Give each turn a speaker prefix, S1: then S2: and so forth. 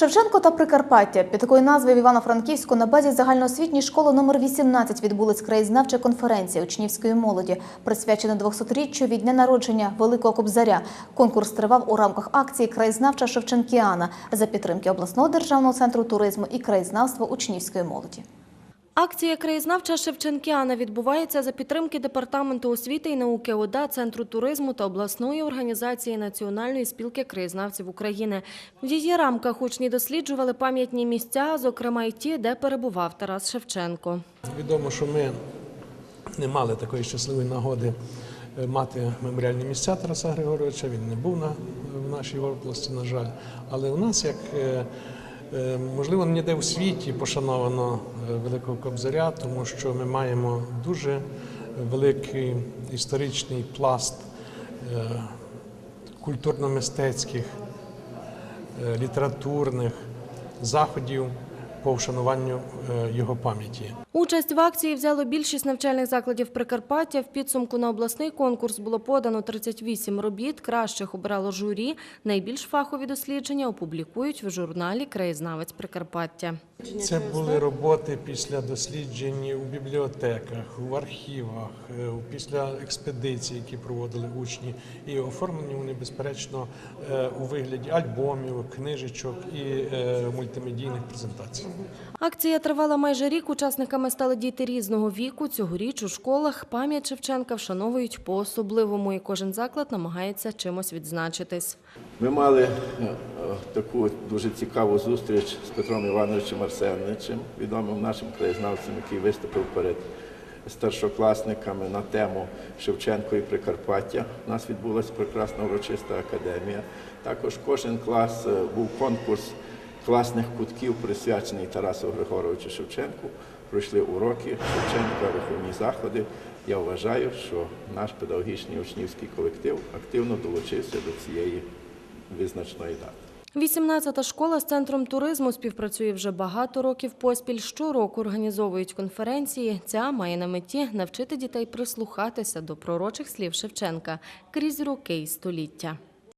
S1: Шевченко та Прикарпаття під такою назвою в Івано-Франківську на базі загальноосвітньої школи номер 18 відбулась краєзнавча конференція учнівської молоді, присвячена 200-річчю від дня народження Великого Кобзаря. Конкурс тривав у рамках акції Краєзнавча Шевченкіана за підтримки обласного державного центру туризму і краєзнавства учнівської молоді.
S2: Акція краєзнавча Шевченкіана відбувається за підтримки Департаменту освіти і науки ОДА, Центру туризму та обласної організації Національної спілки краєзнавців України. В її рамках учні досліджували пам'ятні місця, зокрема й ті, де перебував Тарас Шевченко.
S3: Відомо, що ми не мали такої щасливої нагоди е, мати меморіальні місця Тараса Григоровича. Він не був на, в нашій області, на жаль. Але у нас, як е, не можливо, ніде у світі пошановано е, Великого Кобзаря, тому що ми маємо дуже великий історичний пласт е, культурно-мистецьких, літературних заходів по вшануванню е, його пам'яті.
S2: Участь в акції взяло більшість навчальних закладів Прикарпаття. В підсумку на обласний конкурс було подано 38 робіт. Кращих обрало журі. Найбільш фахові дослідження опублікують в журналі Краєзнавець Прикарпаття.
S3: Це були роботи після досліджень у бібліотеках, в архівах, е, після експедицій, які проводили учні, і оформлені вони безперечно е, у вигляді альбомів, книжечок і е, мультимедійних презентацій.
S2: Акція тривала майже рік. Учасниками стали діти різного віку. Цьогоріч у школах пам'ять Шевченка вшановують по-особливому, і кожен заклад намагається чимось відзначитись.
S4: Ми мали таку дуже цікаву зустріч з Петром Івановичем Арсеновичем, відомим нашим краєзнавцем, який виступив перед старшокласниками на тему Шевченко і Прикарпаття. У нас відбулася прекрасна урочиста академія. Також кожен клас е, був конкурс класних кутків, присвячений Тарасу Григоровичу Шевченку. Пройшли уроки Шевченка, виховні заходи. Я вважаю, що наш педагогічний учнівський колектив активно долучився до цієї визначної дати.
S2: 18-та школа з центром туризму співпрацює вже багато років поспіль. Щороку організовують конференції. Ця має на меті навчити дітей прислухатися до пророчих слів Шевченка крізь роки і століття.